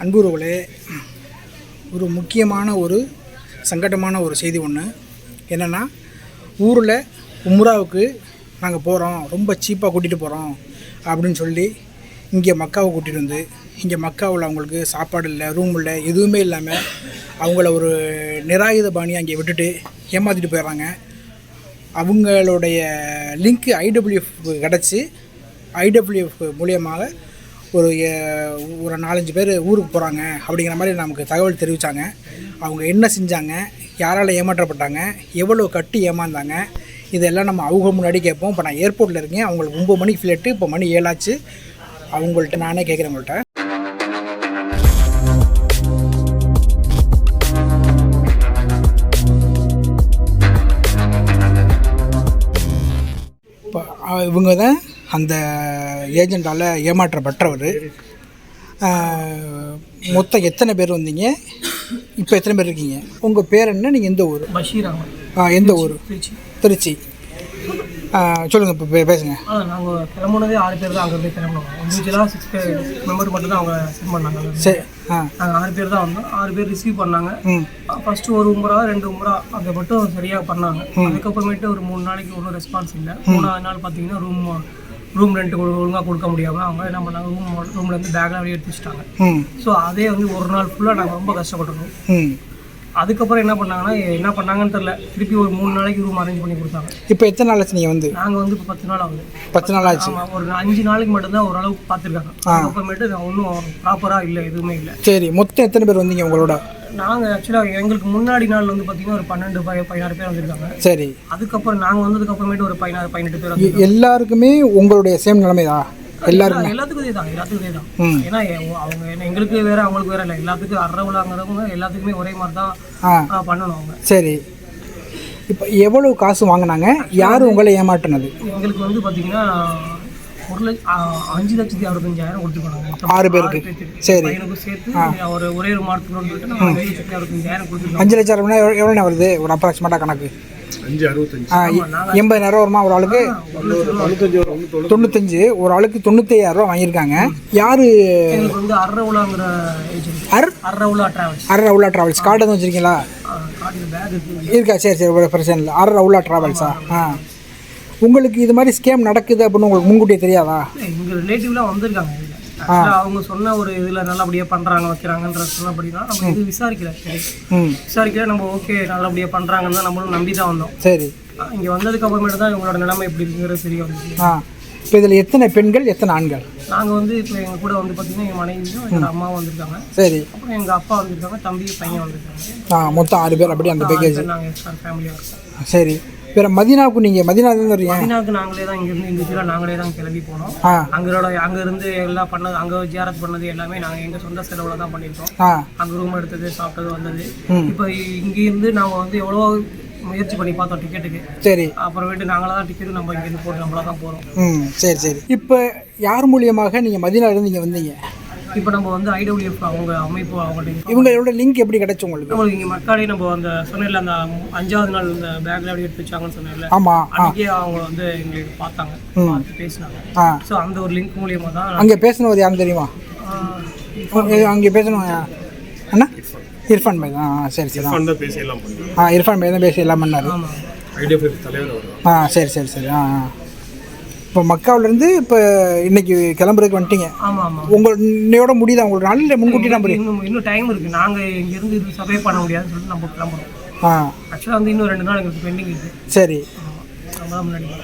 அன்புறவுகளே ஒரு முக்கியமான ஒரு சங்கடமான ஒரு செய்தி ஒன்று என்னென்னா ஊரில் உம்ராவுக்கு நாங்கள் போகிறோம் ரொம்ப சீப்பாக கூட்டிகிட்டு போகிறோம் அப்படின்னு சொல்லி இங்கே மக்காவை கூட்டிகிட்டு வந்து இங்கே மக்காவில் அவங்களுக்கு சாப்பாடு இல்லை ரூம் இல்லை எதுவுமே இல்லாமல் அவங்கள ஒரு நிராயுத பாணியை அங்கே விட்டுட்டு ஏமாற்றிட்டு போயிடுறாங்க. அவங்களுடைய லிங்க்கு ஐடபிள்யூஎஃப் கிடச்சி ஐடபிள்யூஎஃப் மூலியமாக ஒரு ஒரு நாலஞ்சு பேர் ஊருக்கு போகிறாங்க அப்படிங்கிற மாதிரி நமக்கு தகவல் தெரிவித்தாங்க அவங்க என்ன செஞ்சாங்க யாரால் ஏமாற்றப்பட்டாங்க எவ்வளோ கட்டி ஏமாந்தாங்க இதெல்லாம் நம்ம அவங்க முன்னாடி கேட்போம். இப்போ நான் ஏர்போர்ட்டில் இருக்கேன் அவங்களுக்கு ஒம்பது மணிக்கு ஃப்ளைட்டு இப்போ மணி ஏழாச்சு. அவங்கள்ட்ட நானே கேட்குறேன் உங்கள்கிட்ட இப்போ இவங்க தான் அந்த ஏஜெண்டால் ஏமாற்றப்பட்டவர். மொத்தம் எத்தனை பேர் வந்தீங்க? இப்போ எத்தனை பேர் இருக்கீங்க? உங்கள் பேர் என்ன? நீங்கள் எந்த ஊர்? பஷீர் அகமது. ஆ, எந்த ஊர்? திருச்சி. திருச்சி. சொல்லுங்கள் இப்போ பே- பேசுங்க. ஆ நாங்கள் கிளம்புனதே ஆறு பேர் தான் அங்கேருந்து கிளம்புனோம். இண்டிவிஜுவலாக சிக்ஸ் பேர் மெம்பர் மட்டும் தான் அவங்க சென்ட் பண்ணாங்க. சரி ஆ. நாங்கள் ஆறு பேர் தான் வந்தோம். ஆறு பேர் ரிசீவ் பண்ணாங்க. ம். ஃபர்ஸ்ட் ஒரு உம்பரா ரெண்டு உம்பரா அதை மட்டும் சரியாக பண்ணாங்க. அதுக்கப்புறமேட்டு ஒரு மூணு நாளைக்கு ஒன்றும் ரெஸ்பான்ஸ் இல்லை. மூணாவது நாள் பார்த்தீங்கன்னா ரூம் ரூம் ரெண்ட் ஒழுங்காக கொடுக்க முடியாமல் அவங்க என்ன பண்ணாங்க? ரூம் ரூம்லேருந்து பேக்லாம் வெளியே எடுத்து வச்சிட்டாங்க. ஸோ அதே வந்து ஒரு நாள் ஃபுல்லாக நாங்கள் ரொம்ப கஷ்டப்பட்டுருக்கோம் அதுக்கப்புறம் என்ன பண்ணாங்கன்னா என்ன பண்ணாங்கன்னு தெரில திருப்பி ஒரு மூணு நாளைக்கு ரூம் அரேஞ்ச் பண்ணி கொடுத்தாங்க. இப்போ எத்தனை நாள் ஆச்சு நீங்கள் வந்து? நாங்கள் வந்து இப்போ பத்து நாள் ஆகுது. பத்து நாள் ஆச்சு. ஒரு அஞ்சு நாளைக்கு மட்டும்தான் ஓரளவுக்கு பார்த்துருக்காங்க. அதுக்கப்புறமேட்டு நான் ஒன்றும் ப்ராப்பராக இல்லை எதுவுமே இல்லை. சரி மொத்தம் எத்தனை பேர் வந்தீங்க உங்களோட? நாங்கள் ஆக்சுவலாக எங்களுக்கு முன்னாடி நாள் வந்து பார்த்தீங்கன்னா ஒரு பன்னெண்டு பதினாறு பேர் வந்திருக்காங்க. சரி. அதுக்கப்புறம் நாங்கள் வந்ததுக்கு அப்புறமேட்டு ஒரு பதினாறு பதினெட்டு பேர் எல்லாருக்குமே உங்களுடைய சேம் நிலைமைதா? எல்லாருக்கும் எல்லாத்துக்கும் இதே தான் எல்லாத்துக்கும் இதே தான். ஏன்னா அவங்க எங்களுக்கு வேற அவங்களுக்கு வேற இல்லை. எல்லாத்துக்கும் அறவுலாங்கிறவங்க எல்லாத்துக்குமே ஒரே மாதிரி தான் பண்ணணும் அவங்க. சரி. இப்போ எவ்வளவு காசு வாங்கினாங்க? யார் உங்களை ஏமாற்றினது எங்களுக்கு வந்து பார்த்தீங்கன்னா ஒரு லட்ச அஞ்சு லட்சத்தி அறுபத்தஞ்சாயிரம் கொடுத்துருக்காங்க. மொத்தம் ஆறு பேருக்கு. சரி. சேர்த்து ஒரு ஒரே ஒரு மாதத்துக்கு சொல்லிட்டு நம்ம அஞ்சு லட்சத்தி அறுபத்தஞ்சாயிரம் கொடுத்துருக்கோம். அஞ்சு லட்சம் ரூபாய் எவ்வளோ வருது? ஒரு அப்ராக்சிமேட்டாக கணக்கு. எண்பதாயிரம் வருமா ஒரு ஆளுக்கு? தொண்ணூத்தஞ்சு ஒரு ஆளுக்கு தொண்ணூத்தையாயிரம் ரூபா வாங்கியிருக்காங்க. யார்? எங்களுக்கு வந்து அர்ரவுலாங்கிற ஏஜென்ட் அர்? அர்ரவுலா டிராவல்ஸ் அர் ரவுலா ட்ராவல்ஸ் கார்டு எதுவும் வச்சுருக்கீங்களா? இருக்கு. சரி சரி ஒரு பிரச்சனை இல்லை. அர் ரவுலா ட்ராவல்ஸா ஆ. உங்களுக்கு இது மாதிரி ஸ்கேம் நடக்குது அப்படின்னு உங்களுக்கு முன்கூட்டியே தெரியாதா? எங்க ரிலேட்டிவ்லாம் வந்திருக்காங்க இதுல. அவங்க சொன்ன ஒரு இதுல நல்லபடியா பண்றாங்க வைக்கிறாங்கன்ற சொன்னபடினா நம்ம இது விசாரிக்கல. சரி. ம். விசாரிக்கல நம்ம ஓகே நல்லபடியா பண்றாங்கன்னு தான் நம்மளும் நம்பி தான் வந்தோம். சரி. இங்க வந்ததுக்கு அப்புறமேட்டு தான் இவங்களோட நிலைமை எப்படி இருக்குங்கிறது தெரிய வந்துச்சு. ஆ. இப்போ இதில் எத்தனை பெண்கள் எத்தனை ஆண்கள்? நாங்க வந்து இப்போ எங்க கூட வந்து பாத்தீங்கன்னா எங்க மனைவியும் எங்க அம்மாவும் வந்திருக்காங்க. சரி. அப்புறம் எங்க அப்பா வந்திருக்காங்க தம்பி பையன் வந்திருக்காங்க. ஆ மொத்தம் ஆறு பேர் அப்படி அந்த பேக்கேஜ் நாங்க எக்ஸ்ட்ரா ஃபேமிலியா இருக்கோம். சரி. வேறு மதினாவுக்கு நீங்கள் மதினா தான் வரீங்க? மதினாவுக்கு நாங்களே தான் இங்க இருந்து இண்டிவிஜுவலா நாங்களே தான் கிளம்பி போனோம். அங்களோட அங்க இருந்து எல்லாம் பண்ணது அங்க ஜியாரத் பண்ணது எல்லாமே நாங்க எங்க சொந்த செலவுல தான் பண்ணியிருக்கோம். ஆ. அங்க ரூம் எடுத்தது சாப்பிட்டது வந்தது. இப்போ இங்க இருந்து நாங்க வந்து எவ்வளோ முயற்சி பண்ணி பார்த்தோம் டிக்கெட்டுக்கு சரி. அப்புறமேட்டு நாங்களா தான் டிக்கெட் நம்ம இங்கேருந்து போட்டு நம்மளா தான் போகிறோம் ம் சரி சரி. இப்போ யார் மூலியமாக நீங்கள் மதினாலேருந்து இங்கே வந்தீங்க? இப்போ நம்ம வந்து ஐடபிள்யூஎஃப் அவங்க அமைப்பு அவங்கள்ட்ட இவங்களோட லிங்க் எப்படி கிடைச்சு உங்களுக்கு? நம்மளுக்கு இங்கே மக்காடி நம்ம அந்த சொன்னேன்ல அந்த அஞ்சாவது நாள் இந்த பேக்ல அப்படி எடுத்து வச்சாங்கன்னு சொன்னேன்ல ஆமாம் ஆ. அன்னைக்கே அவங்க வந்து எங்களுக்கு பார்த்தாங்க பார்த்து பேசினாங்க. ஆ. ஸோ அந்த ஒரு லிங்க் மூலியமா தான் அங்கே பேசினவர் யாருன்னு தெரியுமா? அங்கே பேசணும் அண்ணா இர்ஃபான் ஆ ஆ, சரி சரி. ஆ. ஃபண்டாக பேசி எல்லாம் பண்ணுறோம் ஆ இர்ஃபான் பாய் தான் பேசி எல்லாம் பண்ணார். ஆமா. ஐடிஎஃப்எஃப் தலைவர் அவர். ஆ சரி சரி சரி. ஆ ஆ. இப்போ மக்காவிலேருந்து இப்போ இன்னைக்கு கிளம்புறதுக்கு வந்துட்டீங்க. ஆமா ஆமா. உங்கள் இன்னையோட முடியுதா? உங்களுக்கு நாளில் முன்கூட்டி நம்பர் இன்னும் இன்னும் டைம் இருக்கு. நாங்க இங்க இருந்து இது சர்வே பண்ண முடியாதுன்னு சொல்லிட்டு நம்ம கிளம்புறோம். ஆ. ஆக்சுவலாக வந்து இன்னும் ரெண்டு நாள் எங்களுக்கு பெண்டிங் இருக்கு. சரி.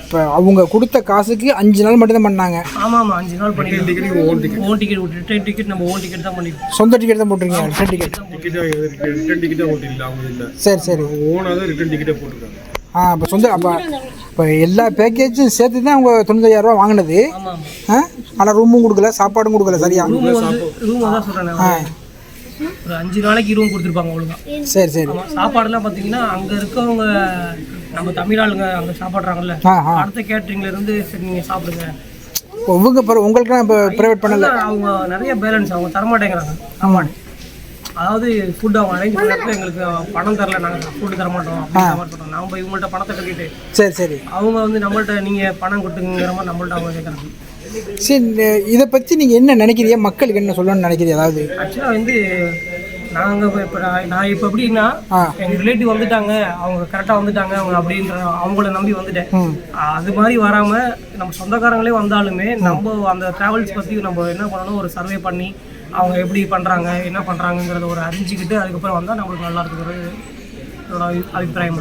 இப்போ அவங்க கொடுத்த காசுக்கு அஞ்சு நாள் மட்டும்தான் பண்ணாங்க. ஆமா ஆமா. அஞ்சு நாள் பண்ணிக்கலாம் ticket own ticket own ticket return ticket நம்ம ஓன் டிக்கெட் தான் பண்ணிருக்கோம். சொந்த டிக்கெட் தான் போட்டிருக்கீங்க ரிட்டன் டிக்கெட் டிக்கெட்டாக ரிட்டர்ன் டிக்கெட்டாக ஓட்டு இல்லை அவங்க இல்லை. சரி சரி. ஓனாக தான் ரிட்டர்ன் டிக்கெட்டே போட்டிருக்காங்க. ஆ இப்போ சொந்த அப்போ இப்போ எல்லா பேக்கேஜும் சேர்த்து தான் அவங்க தொண்ணூத்தாயிரரூவா வாங்கினது. ஆ ஆனால் ரூமும் கொடுக்கல சாப்பாடும் கொடுக்கல சரியா? ரூம் தான் நான். ஒரு அஞ்சு நாளைக்கு ரூம் கொடுத்துருப்பாங்க ஒழுங்கா சரி சரி. சாப்பாடுலாம் பார்த்தீங்கன்னா அங்க இருக்கவங்க நம்ம தமிழ் ஆளுங்க அங்க சாப்பிட்றாங்கல்ல. ஆ ஆ. அடுத்த கேட்டரிங்ல இருந்து சரி நீங்க சாப்பிடுங்க. பிற- உங்களுக்குலாம் இப்போ ப்ரைவேட் பண்ணல? அவங்க நிறைய பேலன்ஸ் அவங்க தரமாட்டேங்கிறாங்க. சாப்பாடு. அதாவது ஃபுட் அவங்க அரேஞ்ச் பண்ணப்ப எங்களுக்கு பணம் தரல நாங்கள் ஃபுட்டு தர மாட்டோம் சொல்கிறோம் நம்ம இவங்கள்ட்ட பணத்தை கட்டிட்டு சரி சரி. அவங்க வந்து நம்மள்ட்ட நீங்கள் பணம் கொடுத்துங்கிற மாதிரி நம்மள்ட்ட அவங்க கேட்குறாங்க சரி இதை பற்றி நீங்கள் என்ன நினைக்கிறீங்க மக்களுக்கு என்ன சொல்லணும்னு நினைக்கிறீங்க அதாவது ஆக்சுவலாக வந்து நாங்கள் இப்போ நான் இப்போ எப்படின்னா எங்கள் ரிலேட்டிவ் வந்துட்டாங்க அவங்க கரெக்டாக வந்துட்டாங்க அவங்க அப்படின்ற அவங்கள நம்பி வந்துட்டேன். அது மாதிரி வராமல் நம்ம சொந்தக்காரங்களே வந்தாலுமே நம்ம அந்த ட்ராவல்ஸ் பற்றி நம்ம என்ன பண்ணணும்? ஒரு சர்வே பண்ணி அவங்க எப்படி பண்ணுறாங்க என்ன பண்ணுறாங்கங்கிறத ஒரு அறிஞ்சிக்கிட்டு அதுக்கப்புறம் வந்தால் நம்மளுக்கு நல்லா இருக்குங்கிறது என்னோட அபிப்பிராயம்.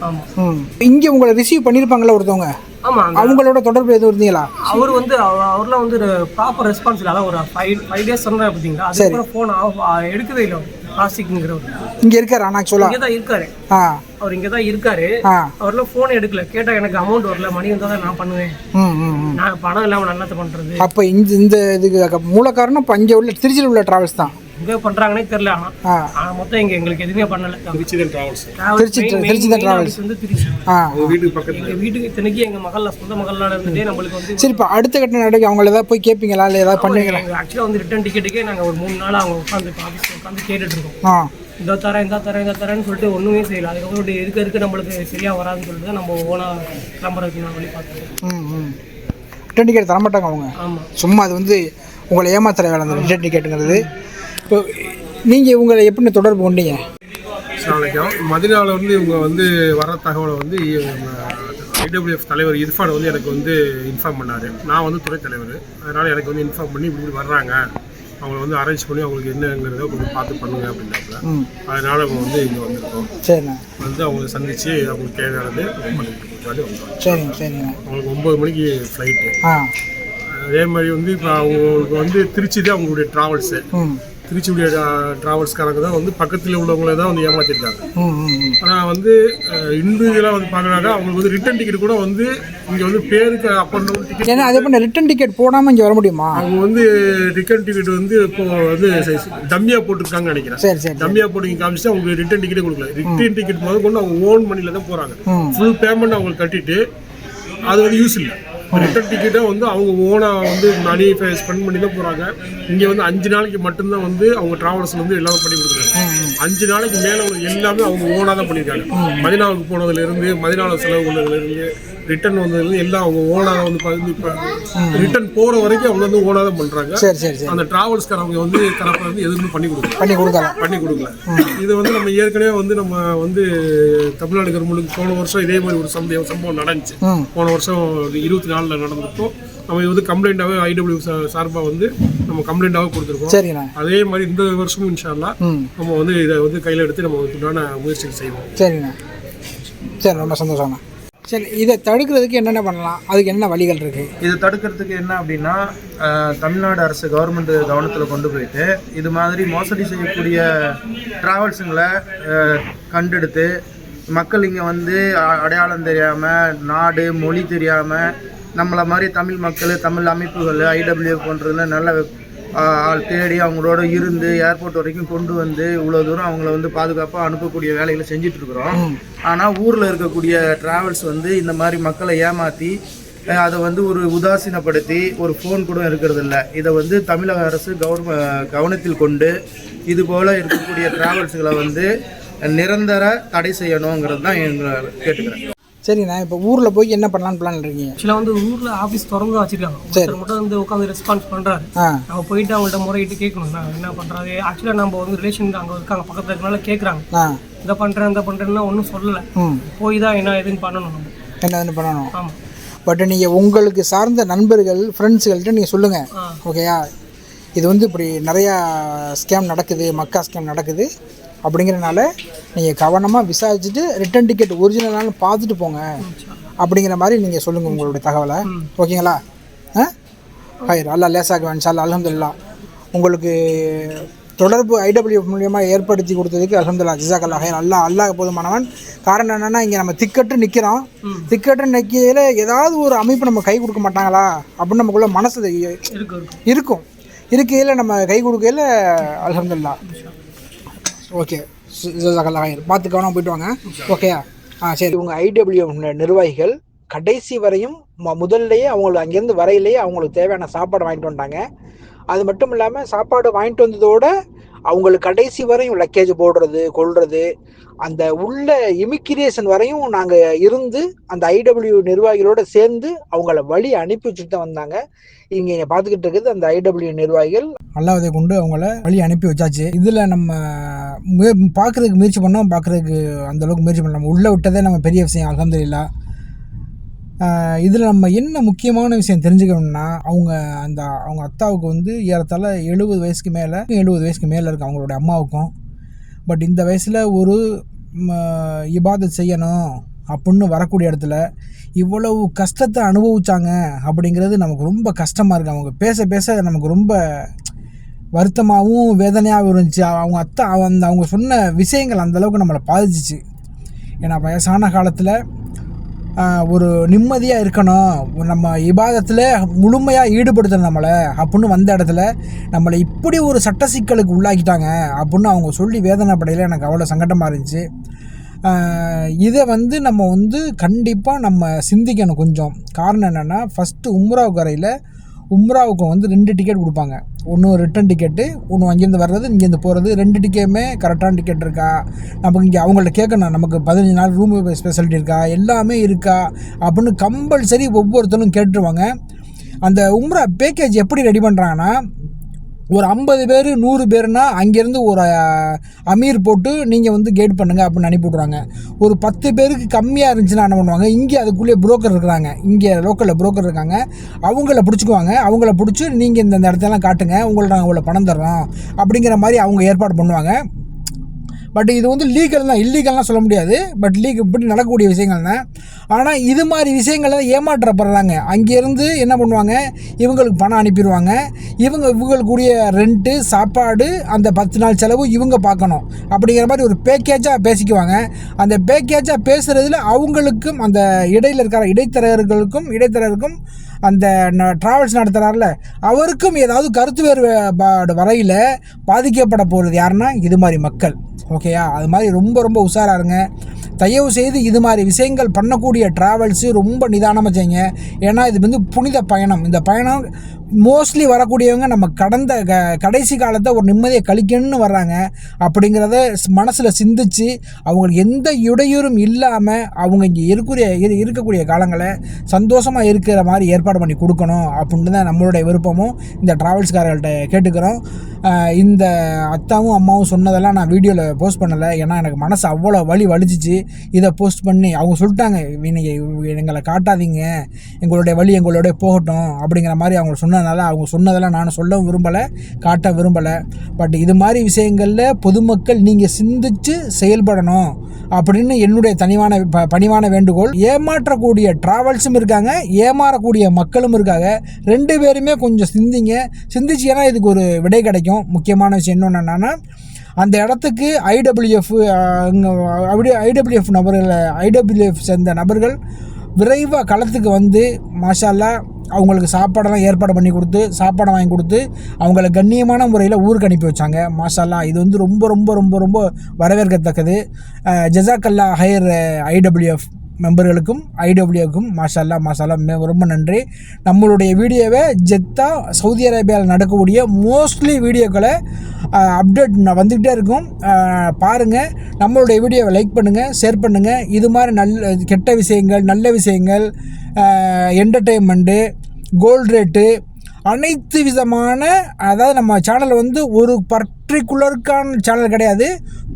ஆமாம் ம். இங்கே உங்களை ரிசீவ் பண்ணியிருப்பாங்களா ஒருத்தவங்க? ஆமாம் அவங்களோட தொடர்பு எதுவும் இருந்தீங்களா? அவர் வந்து அவ- அவர்லாம் வந்து ப்ராப்பர் ரெஸ்பான்ஸ் இல்லை அதான் ஒரு ஃபைவ் ஃபைவ் டேஸ் சொன்னேன் பார்த்தீங்களா அதுக்கப்புறம் ஃபோன் ஆஃப் எடுக்கவே இல்லை. பிளாஸ்டிக்ங்கிறவர் இங்கே இருக்கார் ஆனால் ஆக்சுவலாக இங்கே தான் இருக்காரு. ஆ. அவர் இங்கே தான் இருக்காரு அவர்லாம் ஃபோன் எடுக்கல. கேட்டால் எனக்கு அமௌண்ட் வரல. மணி வந்தால் தான் நான் பண்ணுவேன். நான் பணம் இல்லாமல் நான் என்னத்த பண்ணுறது அப்போ இந்த இந்த இதுக்கு மூல காரணம் இப்போ இங்கே உள்ள திருச்சியில் உள்ள டிராவல்ஸ் தான். எங்கே பண்ணுறாங்கன்னே தெரில ஆனால் ஆனால் மொத்தம் இங்கே எங்களுக்கு எதுவுமே பண்ணலை. திருச்சி தான் டிராவல்ஸ் திருச்சி திருச்சி தான் டிராவல்ஸ் வந்து திருச்சி. வீட்டுக்கு பக்கத்தில். எங்கள் வீட்டுக்கு இத்தனைக்கு எங்கள் மகளில் சொந்த மகளில் இருந்துட்டே நம்மளுக்கு வந்து சரி இப்போ அடுத்த கட்ட நடவடிக்கை அவங்கள ஏதாவது போய் கேட்பீங்களா இல்லை ஏதாவது பண்ணுவீங்களா? ஆக்சுவலாக வந்து ரிட்டர்ன் டிக்கெட்டுக்கே நாங்கள் ஒரு மூணு நாள் அவங்க உட்காந்து ஆஃபீஸில் உட்காந்து கேட்டுட்டு இருக்கோம். இந்த தரேன் இந்த தரேன் இந்த தரேன்னு சொல்லிட்டு ஒன்றுமே செய்யல. அதுக்கப்புறம் இப்படி இருக்க இருக்க நம்மளுக்கு சரியாக வராதுன்னு சொல்லிட்டு தான் நம்ம ஓனாக கிளம்புறதுக்கு நான் வழி ம் ம். ரிட்டன் டிக்கெட் தரமாட்டாங்க அவங்க. ஆமாம் சும்மா அது வந்து உங்களை ஏமாத்துற வேலை அந்த ரிட்டன் டிக்கெட்டுங்கிறது இப்போ நீங்கள் உங்களை எப்படி தொடர்பு கொண்டீங்க? நாளைக்கும் மதினாவில் வந்து இவங்க வந்து வர தகவலை வந்து ஐடபிள்யூஎஃப் தலைவர் இர்ஃபான் வந்து எனக்கு வந்து இன்ஃபார்ம் பண்ணார். நான் வந்து துறை தலைவர். அதனால் எனக்கு வந்து இன்ஃபார்ம் பண்ணி இப்படி வர்றாங்க. அவங்கள வந்து அரேஞ்ச் பண்ணி அவங்களுக்கு என்னங்கிறத கொஞ்சம் பார்த்து பண்ணுங்க அப்படின்னாப்புல. ம். அதனால் அவங்க வந்து இங்கே வந்திருக்கோம். சரிண்ணா. வந்து அவங்களை சந்தித்து அவங்களுக்கு தேவையானது சரிங்க சரிங்க. அவங்களுக்கு ஒம்பது மணிக்கு ஃப்ளைட்டு அதே மாதிரி வந்து இப்போ அவங்களுக்கு வந்து திருச்சி தான் அவங்களுடைய ட்ராவல்ஸு திருச்சியுடைய ட்ராவல்ஸ்காரங்க தான் வந்து பக்கத்தில் உள்ளவங்கள தான் வந்து ஏமாற்றிருக்காங்க ஆனால் வந்து இண்டிவிஜுவலாக வந்து பார்க்குறாங்க அவங்களுக்கு வந்து ரிட்டர்ன் டிக்கெட் கூட வந்து இங்கே வந்து பேருக்கு அப்போ டிக்கெட் ஏன்னா அதே பண்ண ரிட்டன் டிக்கெட் போடாமல் இங்கே வர முடியுமா? அவங்க வந்து ரிட்டர்ன் டிக்கெட் வந்து இப்போ வந்து டம்மியாக போட்டிருக்காங்கன்னு நினைக்கிறேன். சரி சரி டம்மியாக போட்டு காமிச்சிட்டு அவங்களுக்கு ரிட்டர்ன் டிக்கெட்டே கொடுக்கல. ரிட்டர்ன் டிக்கெட் முதல் கொண்டு அவங்க ஓன் மணியில் தான் போகிறாங்க ஃபுல் பேமெண்ட் அவங்களுக்கு கட்டிட்டு அது வந்து யூஸ் இல்லை. ரிட்டர்ன் டிக்கெட்டை வந்து அவங்க ஓனாக வந்து மணி ஸ்பெண்ட் பண்ணி தான் போகிறாங்க இங்கே வந்து அஞ்சு நாளைக்கு மட்டும்தான் வந்து அவங்க ட்ராவல்ஸில் வந்து எல்லாமே பண்ணி கொடுக்குறாங்க. அஞ்சு நாளைக்கு மேலே எல்லாமே அவங்க ஓனாக தான் பண்ணியிருக்காங்க. மதினாவுக்கு போனதுலேருந்து மதினாவில் செலவு பண்ணதுலேருந்து ரிட்டர்ன் வந்ததுலேருந்து எல்லாம் அவங்க ஓனாக வந்து இப்போ ரிட்டர்ன் போகிற வரைக்கும் அவங்க வந்து ஓனாக தான் பண்ணுறாங்க சரி சரி சரி. அந்த டிராவல்ஸ்காரங்க வந்து தரப்பில் வந்து எதுவுமே பண்ணி கொடுக்கல. பண்ணி கொடுக்கலாம் பண்ணி கொடுக்கல. இது வந்து நம்ம ஏற்கனவே வந்து நம்ம வந்து தமிழ்நாடு கவர்மெண்ட்டுக்கு போன வருஷம் இதே மாதிரி ஒரு சம்பவம் சம்பவம் நடந்துச்சு. போன வருஷம் இருபத்தி நாலில் நடந்திருக்கோம் நம்ம இது வந்து கம்ப்ளைண்ட்டாகவே ஐடபிள்யூ சார்பாக வந்து நம்ம கம்ப்ளைண்ட்டாகவே கொடுத்துருக்கோம். சரிண்ணா அதே மாதிரி இந்த வருஷமும் இன்ஷால்லா நம்ம வந்து இதை வந்து கையில் எடுத்து நம்ம உண்டான முயற்சிகள் செய்வோம். சரிண்ணா சரி ரொம்ப சந்தோஷம்ண்ணா. சரி இதை தடுக்கிறதுக்கு என்னென்ன பண்ணலாம்? அதுக்கு என்ன வழிகள் இருக்குது இதை தடுக்கிறதுக்கு என்ன அப்படின்னா தமிழ்நாடு அரசு கவர்மெண்ட் கவனத்தில் கொண்டு போயிட்டு இது மாதிரி மோசடி செய்யக்கூடிய ட்ராவல்ஸுங்களை கண்டெடுத்து மக்கள் இங்கே வந்து அடையாளம் தெரியாமல் நாடு மொழி தெரியாமல் நம்மளை மாதிரி தமிழ் மக்கள் தமிழ் அமைப்புகள் ஐடபிள்யூ போன்றதுல நல்ல ஆள் தேடி அவங்களோட இருந்து ஏர்போர்ட் வரைக்கும் கொண்டு வந்து இவ்வளோ தூரம் அவங்கள வந்து பாதுகாப்பாக அனுப்பக்கூடிய வேலைகளை செஞ்சுட்டு இருக்கிறோம் ஆனால் ஊரில் இருக்கக்கூடிய டிராவல்ஸ் வந்து இந்த மாதிரி மக்களை ஏமாற்றி அதை வந்து ஒரு உதாசீனப்படுத்தி ஒரு ஃபோன் கூட இருக்கிறது இல்ல இதை வந்து தமிழக அரசு கவர்ம கவனத்தில் கொண்டு இது போல இருக்கக்கூடிய டிராவல்ஸுகளை வந்து நிரந்தர தடை செய்யணுங்கிறது தான் எங்களை கேட்டுக்கிறேன். சரிண்ணா இப்போ ஊரில் போய் என்ன பண்ணலான்னு பிளான் இருக்கீங்க? ஆக்சுவலாக வந்து ஊரில் ஆஃபீஸ் திறந்து வச்சிருக்காங்க. ஒருத்தர் மட்டும் வந்து உட்காந்து ரெஸ்பான்ஸ் பண்ணுறாரு நம்ம போயிட்டு அவங்கள்ட்ட முறையிட்டு கேட்கணும். நான் என்ன பண்ணுறாரு ஆக்சுவலாக நம்ம வந்து ரிலேஷன் அங்கே இருக்காங்க. பக்கத்தில் இருக்கனால கேட்குறாங்க. இதை பண்ணுறேன் இதை பண்ணுறேன்னா ஒன்றும் சொல்லலை. போய் தான் என்ன ஏதுன்னு பண்ணணும் நம்ம. என்னதுன்னு பண்ணணும்? ஆமாம் பட் நீங்கள் உங்களுக்கு சார்ந்த நண்பர்கள் ஃப்ரெண்ட்ஸுகள்கிட்ட நீங்கள் சொல்லுங்கள் ஓகேயா இது வந்து இப்படி நிறையா ஸ்கேம் நடக்குது மக்கா ஸ்கேம் நடக்குது. அப்படிங்கிறனால நீங்கள் கவனமாக விசாரிச்சுட்டு ரிட்டர்ன் டிக்கெட் ஒரிஜினலானு பார்த்துட்டு போங்க. அப்படிங்கிற மாதிரி நீங்கள் சொல்லுங்கள் உங்களுடைய தகவலை. ஓகேங்களா? ஆ? ஹைர் அல்லா லேசாக வேன்சால் அலமதுல்லா உங்களுக்கு தொடர்பு ஐடபிள்யூ மூலியமாக ஏற்படுத்தி கொடுத்ததுக்கு அலமதுல்லா ஜிசாக் ஹைர் அல்லா அல்லாஹ் போதுமானவன். காரணம் என்னென்னா இங்கே நம்ம திக்கட்டு நிற்கிறோம் திக்கட்டு நிற்கையில் ஏதாவது ஒரு அமைப்பு நம்ம கை கொடுக்க மாட்டாங்களா? அப்படின்னு நமக்குள்ள இருக்கும் இருக்கும். இருக்கையில் நம்ம கை கொடுக்கையில் அலமதுல்லா ஓகே ஜிசாக்கல்லாஹிர் பார்த்து கவனம் போயிட்டு வாங்க. ஓகேயா ஆ? சரி. உங்கள் ஐடபிள்யூ நிர்வாகிகள் கடைசி வரையும் ம- அவங்களுக்கு அங்கேருந்து வரையிலேயே அவங்களுக்கு தேவையான சாப்பாடு வாங்கிட்டு வந்துட்டாங்க அது மட்டும் இல்லாமல் சாப்பாடு வாங்கிட்டு வந்ததோட அவங்களுக்கு கடைசி வரையும் லக்கேஜ் போடுறது கொள்றது அந்த உள்ள இமிக்ரேஷன் வரையும் நாங்கள் இருந்து அந்த ஐடபிள்யூ நிர்வாகிகளோட சேர்ந்து அவங்கள வழி அனுப்பி வச்சுட்டு தான் வந்தாங்க. இங்கே பார்த்துக்கிட்டு இருக்குது அந்த ஐடபிள்யூ நிர்வாகிகள். அல்லாவதை கொண்டு அவங்கள வழி அனுப்பி வச்சாச்சு. இதில் நம்ம முய பார்க்குறதுக்கு முயற்சி பண்ணோம். பார்க்குறதுக்கு அந்த அளவுக்கு முயற்சி பண்ணோம் நம்ம உள்ளே விட்டதே நம்ம பெரிய விஷயம் அலமதுல்லா இதில் நம்ம என்ன முக்கியமான விஷயம் தெரிஞ்சுக்கணும்னா அவங்க அந்த அவங்க அத்தாவுக்கு வந்து ஏறத்தாழ எழுபது வயசுக்கு மேலே எழுபது வயசுக்கு மேலே இருக்குது அவங்களோட அம்மாவுக்கும். பட் இந்த வயசில் ஒரு இபாதத் செய்யணும் அப்படின்னு வரக்கூடிய இடத்துல இவ்வளவு கஷ்டத்தை அனுபவிச்சாங்க அப்படிங்கிறது நமக்கு ரொம்ப கஷ்டமாக இருக்குது அவங்க பேச பேச நமக்கு ரொம்ப வருத்தமாகவும் வேதனையாகவும் இருந்துச்சு. அவங்க அத்தை அந்த அவங்க சொன்ன விஷயங்கள் அந்தளவுக்கு நம்மளை பாதிச்சிச்சு. ஏன்னா வயசான காலத்தில் ஒரு நிம்மதியாக இருக்கணும். நம்ம இபாதத்தில் முழுமையாக ஈடுபடுத்தணும் நம்மளை. அப்படின்னு வந்த இடத்துல நம்மளை இப்படி ஒரு சட்ட சிக்கலுக்கு உள்ளாக்கிட்டாங்க அப்படின்னு அவங்க சொல்லி வேதனைப்படையில் எனக்கு அவ்வளோ சங்கடமாக இருந்துச்சு. இதை வந்து நம்ம வந்து கண்டிப்பாக நம்ம சிந்திக்கணும் கொஞ்சம். காரணம் என்னென்னா ஃபஸ்ட்டு உம்ராவுக்கு கரையில் உம்ராவுக்கும் வந்து ரெண்டு டிக்கெட் கொடுப்பாங்க. ஒன்று ரிட்டன் டிக்கெட்டு ஒன்று அங்கேருந்து வர்றது இங்கேருந்து போகிறது ரெண்டு டிக்கெட்டுமே கரெக்டான டிக்கெட் இருக்கா? நமக்கு இங்கே அவங்கள்ட்ட கேட்கணும் நமக்கு பதினஞ்சு நாள் ரூம் ஸ்பெஷாலிட்டி இருக்கா? எல்லாமே இருக்கா? அப்படின்னு கம்பல்சரி ஒவ்வொருத்தரும் கேட்டுருவாங்க. அந்த உம்ரா பேக்கேஜ் எப்படி ரெடி பண்ணுறாங்கன்னா ஒரு ஐம்பது பேர் நூறு பேர்னா அங்கேருந்து ஒரு அமீர் போட்டு நீங்கள் வந்து கேட் பண்ணுங்கள் அப்படின்னு அனுப்பி விட்றாங்க. ஒரு பத்து பேருக்கு கம்மியாக இருந்துச்சுன்னா என்ன பண்ணுவாங்க? இங்கே அதுக்குள்ளேயே புரோக்கர் இருக்கிறாங்க. இங்கே லோக்கலில் புரோக்கர் இருக்காங்க. அவங்கள பிடிச்சிக்குவாங்க. அவங்கள பிடிச்சி நீங்கள் இந்த இடத்தெல்லாம் காட்டுங்க. உங்களை நாங்கள் இவ்வளோ பணம் தர்றோம் அப்படிங்கிற மாதிரி அவங்க ஏற்பாடு பண்ணுவாங்க. பட் இது வந்து லீகல் தான் இல்லீகல்லாம் சொல்ல முடியாது. பட் லீக் இப்படி நடக்கக்கூடிய விஷயங்கள் தான் ஆனால் இது மாதிரி விஷயங்களை ஏமாற்றப்படுறாங்க. அங்கேருந்து என்ன பண்ணுவாங்க? இவங்களுக்கு பணம் அனுப்பிடுவாங்க. இவங்க இவங்களுக்குரிய ரெண்ட்டு சாப்பாடு அந்த பத்து நாள் செலவு இவங்க பார்க்கணும். அப்படிங்கிற மாதிரி ஒரு பேக்கேஜாக பேசிக்குவாங்க. அந்த பேக்கேஜாக பேசுகிறதுல அவங்களுக்கும் அந்த இடையில் இருக்கிற இடைத்தரகர்களுக்கும் இடைத்தரகருக்கும் அந்த ட்ராவல்ஸ் நடத்துகிறார்ல அவருக்கும் ஏதாவது கருத்து வேறுபாடு வரையில் பாதிக்கப்பட போகிறது யாருன்னா இது மாதிரி மக்கள். ஓகேயா அது மாதிரி ரொம்ப ரொம்ப உஷாராக இருங்க. தயவு செய்து இது மாதிரி விஷயங்கள் பண்ணக்கூடிய ட்ராவல்ஸு ரொம்ப நிதானமாக செய்யுங்க. ஏன்னா இது வந்து புனித பயணம். இந்த பயணம் மோஸ்ட்லி வரக்கூடியவங்க நம்ம கடந்த க கடைசி காலத்தை ஒரு நிம்மதியை கழிக்கணும்னு வர்றாங்க. அப்படிங்கிறத மனசில் சிந்திச்சு அவங்களுக்கு எந்த இடையூறும் இல்லாமல் அவங்க இங்கே இருக்கக்கூடிய இரு இருக்கக்கூடிய காலங்களை சந்தோஷமாக இருக்கிற மாதிரி ஏற்பாடு பண்ணி கொடுக்கணும் அப்படின்னு தான் நம்மளுடைய விருப்பமும் இந்த ட்ராவல்ஸ்காரர்கள்ட்ட கேட்டுக்கிறோம். இந்த அத்தாவும் அம்மாவும் சொன்னதெல்லாம் நான் வீடியோவில் போஸ்ட் பண்ணலை. ஏன்னா எனக்கு மனசு அவ்வளோ வலி வலிச்சிச்சு. இதை போஸ்ட் பண்ணி அவங்க சொல்லிட்டாங்க நீங்கள் எங்களை காட்டாதீங்க. எங்களுடைய வழி எங்களுடைய போகட்டும். அப்படிங்கிற மாதிரி அவங்க சொன்னதுனால அவங்க சொன்னதெல்லாம் நான் சொல்ல விரும்பலை காட்ட விரும்பலை. பட் இது மாதிரி விஷயங்களில் பொதுமக்கள் நீங்கள் சிந்தித்து செயல்படணும் அப்படின்னு என்னுடைய தனிவான ப பணிவான வேண்டுகோள். ஏமாற்றக்கூடிய ட்ராவல்ஸும் இருக்காங்க ஏமாறக்கூடிய மக்களும் இருக்காங்க. ரெண்டு பேருமே கொஞ்சம் சிந்திங்க. சிந்திச்சிங்கன்னா இதுக்கு ஒரு விடை கிடைக்கும். முக்கியமான விஷயம் இன்னொன்று என்னென்னா அந்த இடத்துக்கு ஐடபிள்யூஎஃப் அப்படி ஐடபிள்யூஎஃப் நபர்களை ஐடபிள்யூஎஃப் சேர்ந்த நபர்கள் விரைவாக களத்துக்கு வந்து மாஷால்லா அவங்களுக்கு சாப்பாடெல்லாம் ஏற்பாடு பண்ணி கொடுத்து சாப்பாடை வாங்கி கொடுத்து அவங்கள கண்ணியமான முறையில் ஊருக்கு அனுப்பி வச்சாங்க. மாஷால்லா இது வந்து ரொம்ப ரொம்ப ரொம்ப ரொம்ப வரவேற்கத்தக்கது. ஜசாக்கல்லா ஹையர் ஐடபிள்யூஎஃப் மெம்பர்களுக்கும் ஐடபிள்யூக்கும் மாஷால்லா மாஷால்லா ரொம்ப நன்றி. நம்மளுடைய வீடியோவை ஜெத்தா சவுதி அரேபியாவில் நடக்கக்கூடிய மோஸ்ட்லி வீடியோக்களை அப்டேட் வந்துக்கிட்டே இருக்கும். பாருங்கள் நம்மளுடைய வீடியோவை லைக் பண்ணுங்கள் ஷேர் பண்ணுங்கள் இது மாதிரி நல்ல கெட்ட விஷயங்கள் நல்ல விஷயங்கள் என்டர்டெயின்மெண்ட்டு கோல்டு ரேட்டு அனைத்து விதமான அதாவது நம்ம சேனலை வந்து ஒரு பர்ட் பர்டிகுலருக்கான சேனல் கிடையாது.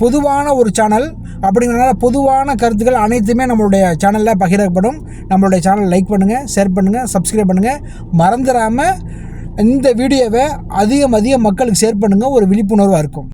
பொதுவான ஒரு சேனல் அப்படிங்கிறனால பொதுவான கருத்துக்கள் அனைத்துமே நம்மளுடைய சேனலில் பகிரப்படும். நம்மளுடைய சேனல் லைக் பண்ணுங்கள் ஷேர் பண்ணுங்கள் சப்ஸ்கிரைப் பண்ணுங்கள் மறந்துடாமல் இந்த வீடியோவை அதிகம் அதிகம் மக்களுக்கு ஷேர் பண்ணுங்கள் ஒரு விழிப்புணர்வாக இருக்கும்.